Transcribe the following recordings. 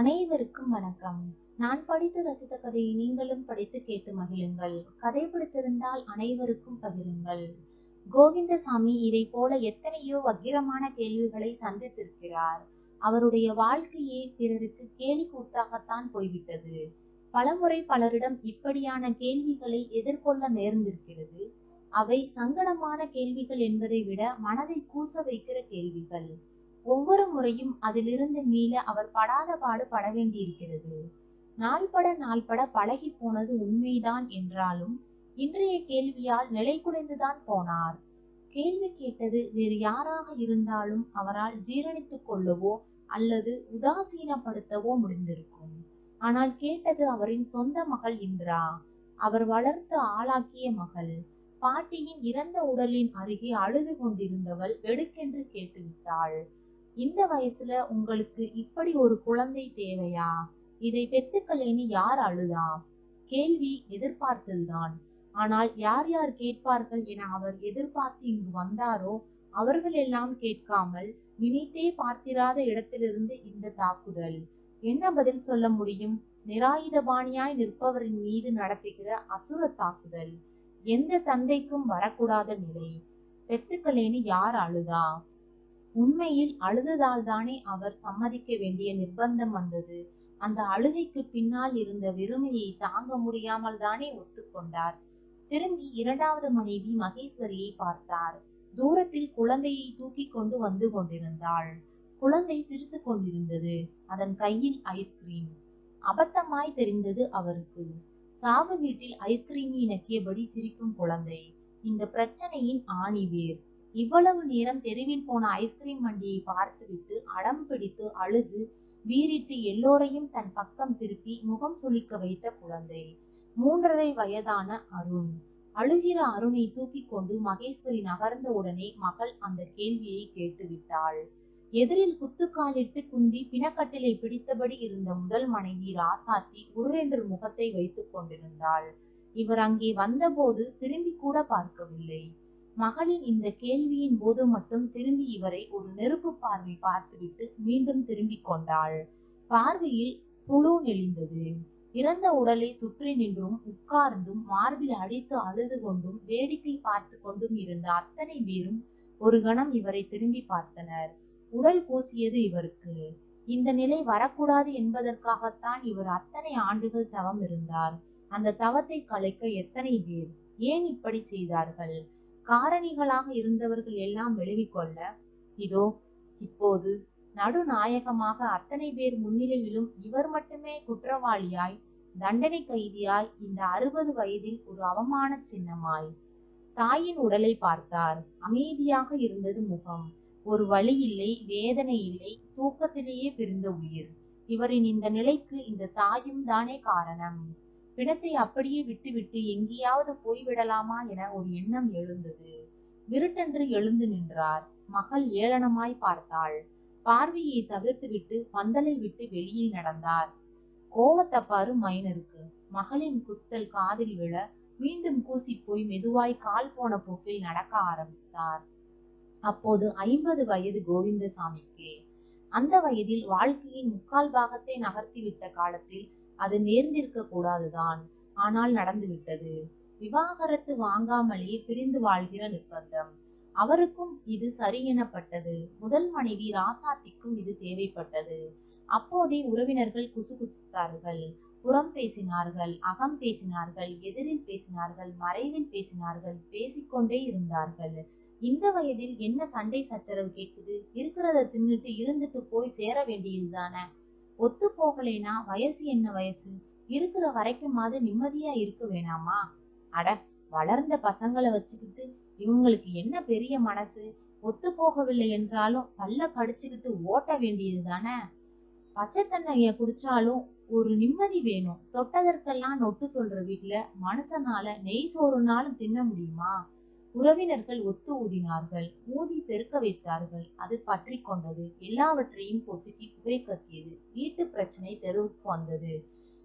அனைவருக்கும் வணக்கம். நான் படித்து ரசித்த கதையை நீங்களும் படித்து கேட்டு மகிழுங்கள். கதை பிடித்திருந்தால் அனைவருக்கும் பகிருங்கள். கோவிந்தசாமி இதை போல எத்தனையோ வக்கிரமான கேள்விகளை சந்தித்திருக்கிறார். அவருடைய வாழ்க்கையே பிறருக்கு கேலி கூத்தாகத்தான் போய்விட்டது. பலமுறை பலரிடம் இப்படியான கேள்விகளை எதிர்கொள்ள நேர்ந்திருக்கிறது. அவை சங்கடமான கேள்விகள் என்பதை விட மனதை கூச வைக்கிற கேள்விகள். ஒவ்வொரு முறையும் அதிலிருந்து மீள அவர் படாத பாடு பட வேண்டியிருக்கிறது. நாள்பட நாள்பட பழகி போனது உண்மைதான் என்றாலும் இன்றைய கேள்வியால் நிலை குலைந்துதான் போனார். கேள்வி கேட்டது வேறு யாராக இருந்தாலும் அவரால் ஜீரணித்துக் கொள்ளவோ அல்லது உதாசீனப்படுத்தவோ முடிந்திருக்கும். ஆனால் கேட்டது அவரின் சொந்த மகள் இந்திரா. அவர் வளர்த்து ஆளாக்கிய மகள். பாட்டியின் இறந்த உடலின் அருகே அழுது கொண்டிருந்தவள் வெடுக்கென்று கேட்டுவிட்டாள். இந்த வயசுல உங்களுக்கு இப்படி ஒரு குழந்தை தேவையா? இதை பெத்துக்கலேன்னு யார் அழுதா? கேள்வி எதிர்பார்த்ததுதான். ஆனால் யார் யார் கேட்பார்கள் என அவர் எதிர்பார்த்து இங்கு வந்தாரோ அவர்கள் எல்லாம் கேட்காமல் நினைத்தே பார்த்திராத இடத்திலிருந்து இந்த தாக்குதல். என்ன பதில் சொல்ல முடியும்? நிராயுதபாணியாய் நிற்பவரின் மீது நடத்துகிற அசுர தாக்குதல். எந்த தந்தைக்கும் வரக்கூடாத நிலை. பெத்துக்களேன்னு யார் அழுதா? உண்மையில் அழுததால் தானே அவர் சம்மதிக்க வேண்டிய நிர்பந்தம் வந்தது. அந்த அழுகைக்கு பின்னால் இருந்த வெறுமையை தாங்க முடியாமல் தானே ஒத்துக்கொண்டார். திரும்பி இரண்டாவது மனைவி மகேஸ்வரியை பார்த்தார். தூரத்தில் குழந்தையை தூக்கி கொண்டு வந்து கொண்டிருந்தாள். குழந்தை சிரித்து கொண்டிருந்தது. அதன் கையில் ஐஸ்கிரீம் அபத்தமாய் தெரிந்தது அவருக்கு. சாவு வீட்டில் ஐஸ்கிரீமை நக்கியபடி சிரிக்கும் குழந்தை. இந்த பிரச்சனையின் ஆணிவேர். இவ்வளவு நேரம் தெருவில் போன ஐஸ்கிரீம் வண்டியை பார்த்துவிட்டு அடம் பிடித்து அழுது வீறிட்டு எல்லோரையும் தன் பக்கம் திருப்பி முகம் சுளிக்க வைத்த குழந்தை. மூன்றரை வயதான அருண். அழுகிற அருணை தூக்கி கொண்டு மகேஸ்வரி நகர்ந்த உடனே மகள் அந்த கேள்வியை கேட்டுவிட்டாள் எதிரில் குத்துக்காலிட்டு குந்தி பிணக்கட்டிலை பிடித்தபடி இருந்த முதல் மனைவி ராசாத்தி உருளென்று முகத்தை வைத்துக் கொண்டிருந்தாள். இவர் அங்கே வந்தபோது திரும்பி கூட பார்க்கவில்லை. மகளின் இந்த கேள்வியின் போது மட்டும் திரும்பி இவரை ஒரு நெருப்பு பார்வை பார்த்துவிட்டு மீண்டும் திரும்பிக் கொண்டாள். பார்வையில் புழு நெளிந்தது. இறந்த உடலை சுற்றி நின்றும் உட்கார்ந்தும் மார்பில் அடித்து அழுது கொண்டும் வேடிக்கை பார்த்து கொண்டும் இருந்த அத்தனை பேரும் ஒரு கணம் இவரை திரும்பி பார்த்தனர். உடல் பூசியது இவருக்கு. இந்த நிலை வரக்கூடாது என்பதற்காகத்தான் இவர் அத்தனை ஆண்டுகள் தவம் இருந்தார். அந்த தவத்தை கலைக்க எத்தனை பேர்? ஏன் இப்படி செய்தார்கள்? காரணிகளாக இருந்தவர்கள் எல்லாம் விலகிக்கொள்ள இதோ இப்போது நடுநாயகமாக அத்தனை பேர் முன்னிலையிலும் இவர் மட்டுமே குற்றவாளியாய் தண்டனை கைதியாய் இந்த அறுபது வயதில் ஒரு அவமான சின்னமாய். தாயின் உடலை பார்த்தார். அமைதியாக இருந்தது முகம். ஒரு வழி இல்லை வேதனை இல்லை தூக்கத்திலேயே பிரிந்த உயிர். இவரின் இந்த நிலைக்கு இந்த தாயும் தானே காரணம். பிணத்தை அப்படியே விட்டுவிட்டு எங்கேயாவது போய்விடலாமா என ஒரு எண்ணம் எழுந்தது. விருட்டென்று எழுந்து நின்றார். மகள் ஏளனமாய் பார்த்தாள். பார்வையை தவிர்த்துவிட்டு பந்தலை விட்டு வெளியில் நடந்தார். கோவத்தப்பாறு மைனருக்கு. மகளின் குத்தல் காதில் விழ மீண்டும் கூசி போய் மெதுவாய் கால் போன போக்கில் நடக்க ஆரம்பித்தார். அப்போது ஐம்பது வயது கோவிந்தசாமிக்கு. அந்த வயதில் வாழ்க்கையின் முக்கால் பாகத்தை நகர்த்திவிட்ட காலத்தில் அது நேர்ந்திருக்க கூடாதுதான். ஆனால் நடந்துவிட்டது. விவாகரத்து வாங்காமலே பிரிந்து வாழ்கிற நிர்பந்தம். அவருக்கும் இது சரி எனப்பட்டது. முதல் மனைவி ராசாத்திக்கும் இது தேவைப்பட்டது. அப்போதே உறவினர்கள் குசு குசுத்தார்கள். புறம் பேசினார்கள் அகம் பேசினார்கள் எதிரில் பேசினார்கள் மறைவில் பேசினார்கள் பேசிக்கொண்டே இருந்தார்கள். இந்த வயதில் என்ன சண்டை சச்சரவு கேட்குது? இருக்கிறத தின்னுட்டு இருந்துட்டு போய் சேர வேண்டியதுதானே? ஒத்து போகலேனா வயசு என்ன வயசு? இருக்கிற வரைக்குமாவது நிம்மதியா இருக்க வேணாமா? அட வளர்ந்த பசங்களை வச்சுக்கிட்டு இவங்களுக்கு என்ன பெரிய மனசு? ஒத்து போகவில்லை என்றாலும் பல்ல கடிச்சுக்கிட்டு ஓட்ட வேண்டியது தானே? பச்சை தண்ணிய குடிச்சாலும் ஒரு நிம்மதி வேணும். தொட்டதற்கெல்லாம் நொட்டு சொல்ற வீட்டுல மனுஷனால நெய் சோறுனாலும் தின்ன முடியுமா? உறவினர்கள் ஒத்து ஊதினார்கள் ஊதி பெருக்க வைத்தார்கள். அது பற்றி கொண்டது. எல்லாவற்றையும் பொசுக்கி புகை கக்கியது வீட்டு பிரச்சனை தெருவுக்கு வந்தது.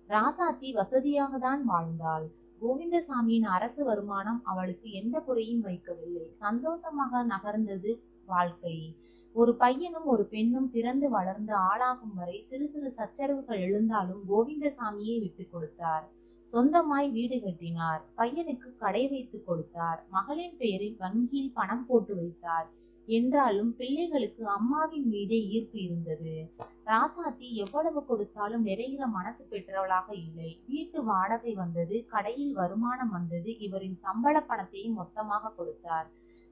ராசாத்தி வசதியாக தான் வாழ்ந்தாள். கோவிந்தசாமியின் அரசு வருமானம் அவளுக்கு எந்த குறையும் வைக்கவில்லை. சந்தோஷமாக நகர்ந்தது வாழ்க்கை. ஒரு பையனும் ஒரு பெண்ணும் பிறந்து வளர்ந்து ஆளாகும் வரை சிறு சிறு சச்சரவுகள் எழுந்தாலும் கோவிந்தசாமியை விட்டு கொடுத்தார். சொந்தமாய் வீடு கட்டினார். பையனுக்கு கடை வைத்து கொடுத்தார். மகளின் பெயரில் வங்கியில் பணம் போட்டு வைத்தார். என்றாலும் பிள்ளைகளுக்கு அம்மாவின் மீதே ஈர்ப்பு இருந்தது. ராசாத்தி எவ்வளவு கொடுத்தாலும் நிறைகிற மனசு பெற்றவளாக இல்லை. வீட்டு வாடகை வந்தது கடையில் வருமானம் வந்தது இவரின் சம்பள பணத்தையும் மொத்தமாக கொடுத்தார்.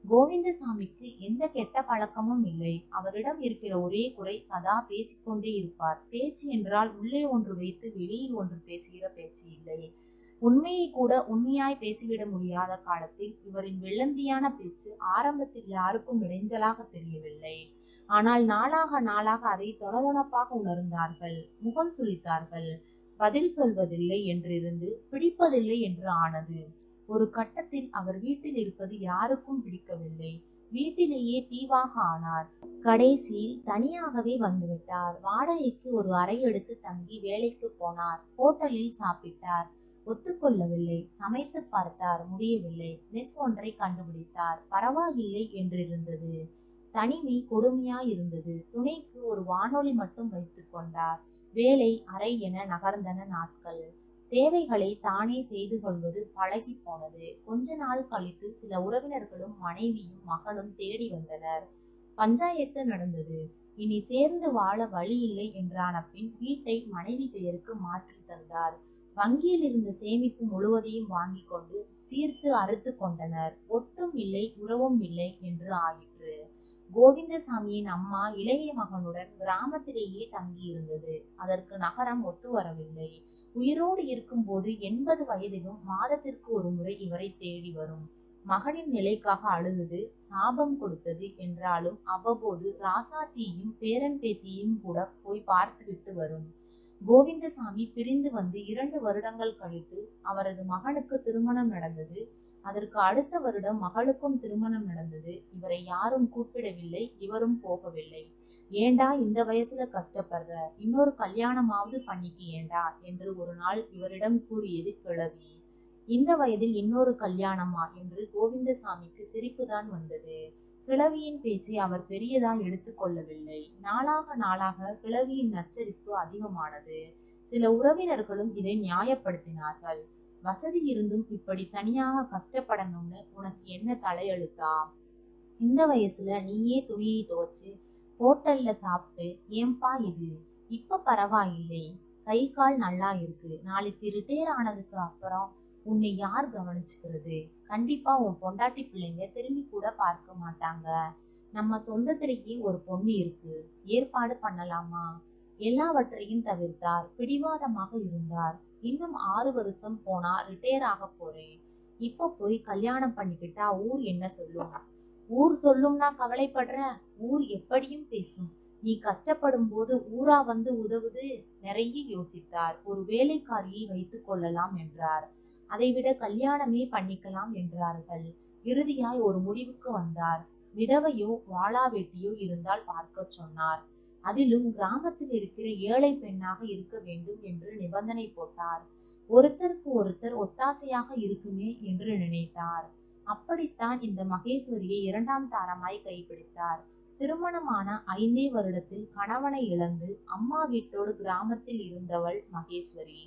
கோவிந்தசாமிக்கு எந்த கெட்ட பழக்கமும் இல்லை. அவரிடம் இருக்கிற ஒரே குறை சதா பேசிக்கொண்டே இருப்பார். பேச்சு என்றால் உள்ளே ஒன்று வைத்து வெளியில் ஒன்று பேசுகிற பேச்சு இல்லை. உண்மையை கூட உண்மையாய் பேசிவிட முடியாத காலத்தில் இவரின் வெள்ளந்தியான பேச்சு ஆரம்பத்தில் யாருக்கும் இடைஞ்சலாக தெரியவில்லை. ஆனால் நாளாக நாளாக அதை தொணதொணப்பாக உணர்ந்தார்கள். முகம் சுளித்தார்கள். பதில் சொல்வதில்லை என்றிருந்து பிடிப்பதில்லை என்று ஆனது. ஒரு கட்டத்தில் அவர் வீட்டில் இருப்பது யாருக்கும் பிடிக்கவில்லை. வீட்டிலேயே தீவாக ஆனார். கடைசியில் தனியாகவே வந்துவிட்டார். வாடகைக்கு ஒரு அறை எடுத்து தங்கி வேலைக்கு போனார். ஹோட்டலில் சாப்பிட்டார். ஒத்துக்கொள்ளவில்லை. சமைத்து பார்த்தார். முடியவில்லை. மெஸ் ஒன்றை கண்டுபிடித்தார். பரவாயில்லை என்றிருந்தது. தனிமை கொடுமையாய் இருந்தது. துணைக்கு ஒரு வானொலி மட்டும் வைத்துக் கொண்டார். வேலை அறை என நகர்ந்தன நாட்கள். தேவைகளை தானே செய்து கொள்வது பழகி போனது. கொஞ்ச நாள் கழித்து சில உறவினர்களும் மனைவியும் மகளும் தேடி வந்தனர். பஞ்சாயத்து நடந்தது. இனி சேர்ந்து வாழ வழி இல்லை என்றான பின் வீட்டை மனைவி பெயருக்கு மாற்றி தந்தார். வங்கியில் இருந்த சேமிப்பு முழுவதையும் வாங்கி கொண்டு தீர்த்து அறுத்து கொண்டனர். ஒட்டும் இல்லை உறவும் இல்லை என்று ஆயிற்று. கோவிந்தசாமியின் அம்மா இளைய மகனுடன் கிராமத்திலேயே தங்கியிருந்தது. அதற்கு நகரம் ஒத்து வரவில்லை. உயிரோடு இருக்கும்போது எண்பது வயதிலும் மாதத்திற்கு ஒரு முறை இவரை தேடி வரும். மகனின் நிலைக்காக அழுதது சாபம் கொடுத்தது என்றாலும் அவ்வப்போது ராசாத்தியையும் பேரன் பேத்தியையும் கூட போய் பார்த்துவிட்டு வரும். கோவிந்தசாமி பிரிந்து வந்து இரண்டு வருடங்கள் கழித்து அவரது மகனுக்கு திருமணம் நடந்தது. அதற்கு அடுத்த வருடம் மகளுக்கும் திருமணம் நடந்தது. இவரை யாரும் கூப்பிடவில்லை இவரும் போகவில்லை. ஏண்டா இந்த வயசுல கஷ்டப்படுற? இன்னொரு கல்யாணமாவது பண்ணிக்கு ஏண்டா? என்று ஒரு நாள் இவரிடம் கூறியது கிழவி. இந்த வயதில் இன்னொரு கல்யாணமா? என்று கோவிந்தசாமிக்கு சிரிப்புதான் வந்தது. கிழவியின் பேச்சை அவர் பெரியதாய் எடுத்துக்கொள்ளவில்லை நாளாக நாளாக கிழவியின் நச்சரிப்பு அதிகமானது. சில உறவினர்களும் இதை நியாயப்படுத்தினார்கள். வசதி இருந்தும் இப்படி தனியாக கஷ்டப்படணும்னு உனக்கு என்ன தலையெழுத்தா? இந்த வயசுல நீயே துணியை துவைச்சு ஹோட்டல்ல சாப்பிட்டு ஏன்பா இது? இப்ப பரவாயில்லை. கை கால் நல்லா இருக்கு. நாளைக்கு ரிட்டையர் ஆனதுக்கு அப்புறம் உன்னை யார் கவனிச்சுக்கிறது? கண்டிப்பா உன் பொண்டாட்டி பிள்ளைங்க திரும்பி கூட பார்க்க மாட்டாங்க. நம்ம சொந்தத்திலேயே ஒரு பொண்ணு இருக்கு. ஏற்பாடு பண்ணலாமா? எல்லாவற்றையும் தவிர்த்தார். பிடிவாதமாக இருந்தார். இன்னும் ஆறு வருஷம் போனா ரிட்டையர் ஆக போறேன். இப்ப போய் கல்யாணம் பண்ணிக்கிட்டா ஊர் என்ன சொல்லும்? ஊர் சொல்லும்னா கவலைப்படுற ஊர் எப்படியும் பேசும். நீ கஷ்டப்படும் போது ஊரா வந்து உதவுது நிறைய யோசித்தார். ஒரு வேலைக்காரியை வைத்துக் கொள்ளலாம் என்றார். அதைவிட கல்யாணமே பண்ணிக்கலாம் என்றார்கள். இறுதியாய் ஒரு முடிவுக்கு வந்தார். விதவையோ வாளா வெட்டியோ இருந்தால் பார்க்க சொன்னார். அதிலும் கிராமத்தில் இருக்கிற ஏழை பெண்ணாக இருக்க வேண்டும் என்று நிபந்தனை போட்டார். ஒருத்தருக்கு ஒருத்தர் ஒத்தாசையாக இருக்குமே என்று நினைத்தார். அப்படித்தான் இந்த மகேஸ்வரியை இரண்டாம் தாரமாய் கைப்பிடித்தார். திருமணமான ஐந்தே வருடத்தில் கணவனை இழந்து அம்மா வீட்டோடு கிராமத்தில் இருந்தவள் மகேஸ்வரி.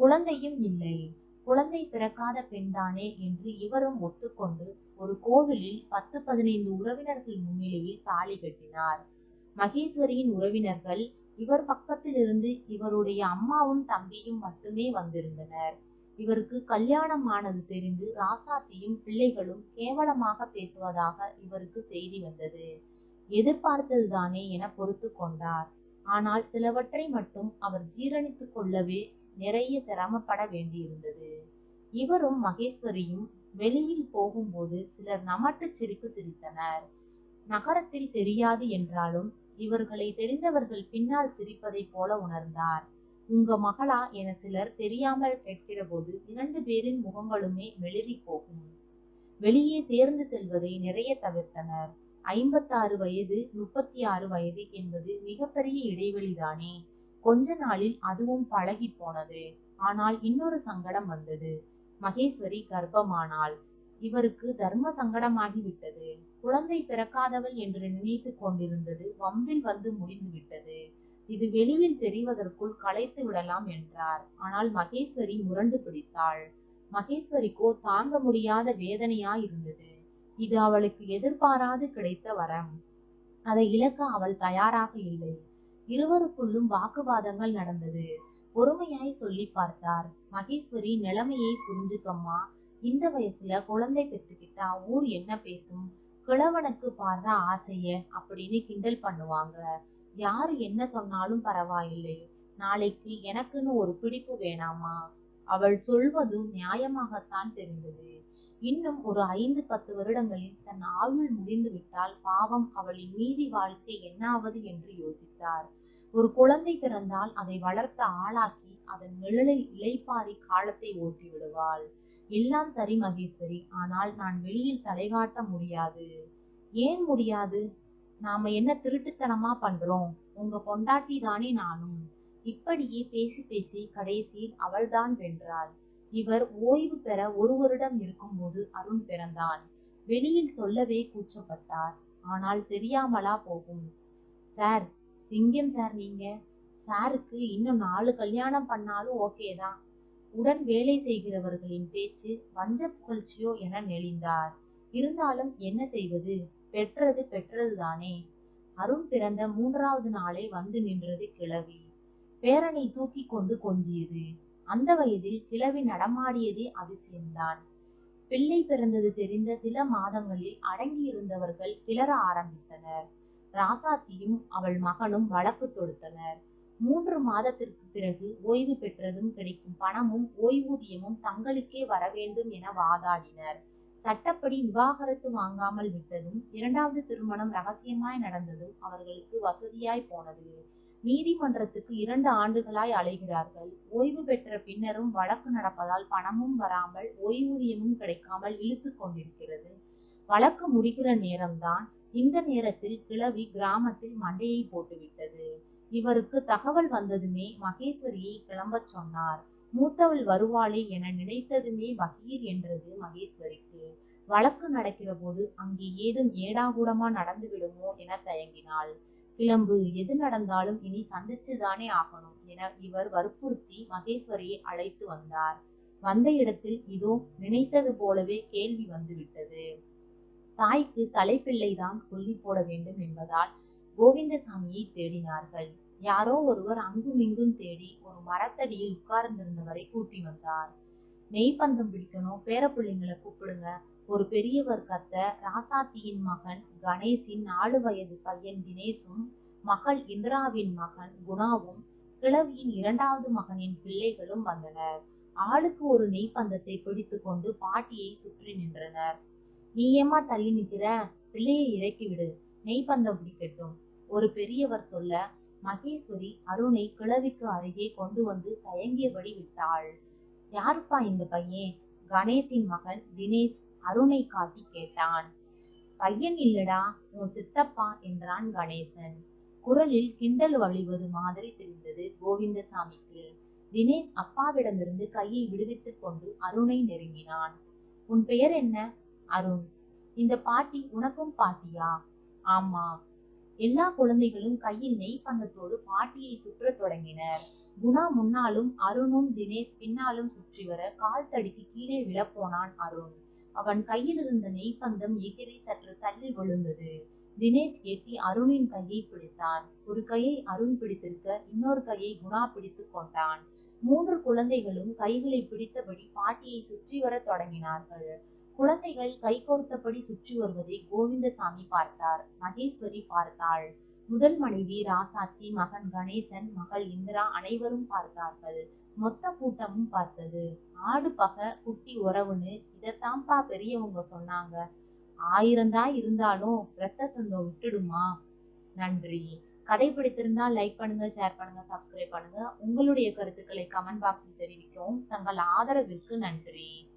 குழந்தையும் இல்லை. குழந்தை பிறக்காத பெண்தானே என்று இவரும் ஒத்துக்கொண்டு ஒரு கோவிலில் பத்து பதினைந்து உறவினர்கள் முன்னிலையில் தாலி கட்டினார். மகேஸ்வரியின் உறவினர்கள் இவர் பக்கத்தில் இருந்து இவருடைய அம்மாவும் தம்பியும் மட்டுமே வந்திருந்தனர். இவருக்கு கல்யாணம் ஆனது தெரிந்து ராசாத்தியும் பிள்ளைகளும் கேவலமாக பேசுவதாக இவருக்கு செய்தி வந்தது. எதிர்பார்த்ததுதானே என பொறுத்து கொண்டார். ஆனால் சிலவற்றை மட்டும் அவர் ஜீரணித்துக் கொள்ளவே நிறைய சிரமப்பட வேண்டியிருந்தது. இவரும் மகேஸ்வரியும் வெளியில் போகும்போது சிலர் நமட்டு சிரிப்பு சிரித்தனர். நகரத்தில் தெரியாது என்றாலும் இவர்களை தெரிந்தவர்கள் பின்னால் சிரிப்பதைப் போல உணர்ந்தார். உங்க மகளா என சிலர் தெரியாமல் கேட்கிற போது இரண்டு பேரின் முகங்களுமே வெளிரி போகும். வெளியே சேர்ந்து செல்வதை நிறைய தவிர்த்தனர். ஐம்பத்தாறு வயது முப்பத்தி ஆறு வயது என்பது மிகப்பெரிய இடைவெளிதானே. கொஞ்ச நாளில் அதுவும் பழகி போனது. ஆனால் இன்னொரு சங்கடம் வந்தது. மகேஸ்வரி கர்ப்பமானாள். இவருக்கு தர்ம சங்கடமாகி விட்டது குழந்தை பிறக்காதவள் என்று நினைத்து கொண்டிருந்தது வம்பில் வந்து முடிந்து விட்டது. இது வெளியில் தெரிவதற்குள் களைத்து விடலாம் என்றார். ஆனால் மகேஸ்வரி முரண்டு பிடித்தாள். மகேஸ்வரிக்கோ தாங்க முடியாத வேதனையா இருந்தது இது அவளுக்கு எதிர்பாராது கிடைத்த வரம். அதை இழக்க அவள் தயாராக இல்லை. இருவருக்குள்ளும் வாக்குவாதங்கள் நடந்தது. பொறுமையாய் சொல்லி பார்த்தார். மகேஸ்வரி நிலைமையை புரிஞ்சுக்கம்மா. இந்த வயசுல குழந்தை பெற்றுக்கிட்டா ஊர் என்ன பேசும்? கிழவனுக்கு பாடுற ஆசைய அப்படின்னு கிண்டல் பண்ணுவாங்க. யாரு என்ன சொன்னாலும் பரவாயில்லை. நாளைக்கு எனக்குன்னு ஒரு பிடிப்பு வேணாமா? அவள் சொல்வதும் நியாயமாகத்தான் தெரிந்தது. இன்னும் ஒரு ஐந்து பத்து வருடங்களில் தன் ஆயுள் முடிந்து விட்டால் பாவம் அவளின் மீதி வாழ்க்கை என்னாவது என்று யோசித்தார். ஒரு குழந்தை பிறந்தால் அதை வளர்த்த ஆளாக்கி அதன் நிழலில் இளைப்பாரி காலத்தை ஓட்டி விடுவாள் எல்லாம் சரி மகேஸ்வரி. ஆனால் நான் வெளியில் தலைகாட்ட முடியாது. ஏன் முடியாது? நாம என்ன திருட்டுத்தனமா பண்றோம்? உங்க பொண்டாட்டி தானே நானும். இப்படியே பேசி பேசி கடைசியில் அவள்தான் வென்றாள். இவர் ஓய்வு பெற ஒரு வருடம் இருக்கும்போது அருண் பிறந்தான். வெளியில் சொல்லவே கூச்சப்பட்டார். ஆனால் தெரியாமலா போகும். சார் சிங்கம் சார் நீங்க? சாருக்கு இன்னும் நாலு கல்யாணம் பண்ணாலும் ஓகே தான். உடன் வேலை செய்கிறவர்களின் பேச்சு வஞ்ச புகழ்ச்சியோ என நெளிந்தார். இருந்தாலும் என்ன செய்வது? பெற்றது பெற்றது தானே அருண் பிறந்த மூன்றாவது நாளே வந்து நின்றது கிழவி. பேரனை தூக்கி கொண்டு கொஞ்சியது. அந்த வயதில் கிழவி நடமாடியதே அதிசயம்தான். பிள்ளை பிறந்தது தெரிந்த சில மாதங்களில் அடங்கியிருந்தவர்கள் கிளற ஆரம்பித்தனர். ராசாத்தியும் அவள் மகனும் வழக்கு தொடுத்தனர். மூன்று மாதத்திற்கு பிறகு ஓய்வு பெற்றதும் கிடைக்கும் பணமும் ஓய்வூதியமும் தங்களுக்கே வர வேண்டும் என வாதாடினர். சட்டப்படி விவாகரத்து வாங்காமல் விட்டதும் இரண்டாவது திருமணம் ரகசியமாய் நடந்ததும் அவர்களுக்கு வசதியாய் போனது. நீதிமன்றத்துக்கு இரண்டு ஆண்டுகளாய் அலைகிறார்கள். ஓய்வு பெற்ற பின்னரும் வழக்கு நடப்பதால் பணமும் வராமல் ஓய்வூதியமும் கிடைக்காமல் இழுத்து கொண்டிருக்கிறது. வழக்கு முடிகிற நேரம்தான் இந்த நேரத்தில் கிழவி கிராமத்தில் மண்டையை போட்டுவிட்டது. இவருக்கு தகவல் வந்ததுமே மகேஸ்வரியை கிளம்பச் சொன்னார். மூத்தவள் வருவாளே என நினைத்ததுமே பகீர் என்றது மகேஸ்வரிக்கு. வழக்கு நடக்கிற போது அங்கே ஏதும் ஏடாகூடமா நடந்து விடுமோ என தயங்கினாள். கிளம்பு எது நடந்தாலும் இனி சந்திச்சுதானே ஆகணும் என இவர் வற்புறுத்தி மகேஸ்வரியை அழைத்து வந்தார். வந்த இடத்தில் இதோ நினைத்தது போலவே கேள்வி வந்துவிட்டது. தாய்க்கு தலைப்பிள்ளைதான் கொல்லி போட வேண்டும் என்பதால் கோவிந்தசாமியை தேடினார்கள். யாரோ ஒருவர் அங்கும் இங்கும் தேடி ஒரு மரத்தடியில் உட்கார்ந்திருந்தவரை கூட்டி வந்தார். நெய்ப்பந்தம் பிடிக்கணும் பேரப்பிள்ளைங்களை கூப்பிடுங்க. ஒரு பெரியவர் கத்த ராசாத்தியின் மகன் கணேஷின் நாலு வயது பையன் தினேஷும் மகள் இந்திராவின் மகன் குணாவும் கிழவியின் இரண்டாவது மகனின் பிள்ளைகளும் வந்தனர். ஆளுக்கு ஒரு நெய்ப்பந்தத்தை பிடித்து கொண்டு பாட்டியை சுற்றி நின்றனர். நீ ஏமா தள்ளி நிற்கிற பிள்ளையை இறக்கி விடு. நெய்ப்பந்தம் பிடிக்கட்டும். ஒரு பெரியவர் சொல்ல மகேஸ்வரி அருணை கிழவிக்கு அருகே கொண்டு வந்து தயங்கியபடி விட்டாள். யாருப்பா இந்த பையன்? கணேஷின் மகன் தினேஷ் அருணை காட்டி கேட்டான். பையன் இல்லடா உன் சித்தப்பா என்றான் கணேசன். குரலில் கிண்டல் வழிவது மாதிரி தெரிந்தது கோவிந்தசாமிக்கு. தினேஷ் அப்பாவிடமிருந்து கையை விடுவித்துக் கொண்டு அருணை நெருங்கினான். உன் பெயர் என்ன? அருண். இந்த பாட்டி உனக்கும் பாட்டியா? ஆமா. எல்லா குழந்தைகளும் கையில் நெய் பந்தத்தோடு பாட்டியை சுற்றத் தொடங்கினர். குணா முன்னாலும் அருணும் தினேஷ் பின்னாலும் சுற்றி வர கால் தடுக்கி கீழே விழப்போனான் அருண். அவன் கையில் இருந்த நெய்ப்பந்தம் எகிரி சற்று தள்ளி விழுந்தது. தினேஷ் எட்டி அருணின் கையை பிடித்தான். ஒரு கையை அருண் பிடித்திருக்க இன்னொரு கையை குணா பிடித்து கொண்டான். மூன்று குழந்தைகளும் கைகளை பிடித்தபடி பாட்டியை சுற்றி வர தொடங்கினார்கள். குழந்தைகள் கைகோர்த்தபடி சுற்றி வருவதை கோவிந்தசாமி பார்த்தார். மகேஸ்வரி பார்த்தாள். முதல் மனைவி ராசாத்தி மகன் கணேசன் மகள் இந்திரா அனைவரும் பார்த்தார்கள். மொத்த கூட்டமும் பார்த்தது. ஆடு பக குட்டி உறவுன்னு இதைத்தான்ப்பா பெரியவங்க சொன்னாங்க. ஆயிரம்தான் இருந்தாலும் ரத்த சொந்தம் விட்டுடுமா? நன்றி. கதை பிடித்திருந்தால் லைக் பண்ணுங்க ஷேர் பண்ணுங்க சப்ஸ்கிரைப் பண்ணுங்க. உங்களுடைய கருத்துக்களை கமெண்ட் பாக்ஸில் தெரிவிக்கவும் தங்கள் ஆதரவிற்கு நன்றி.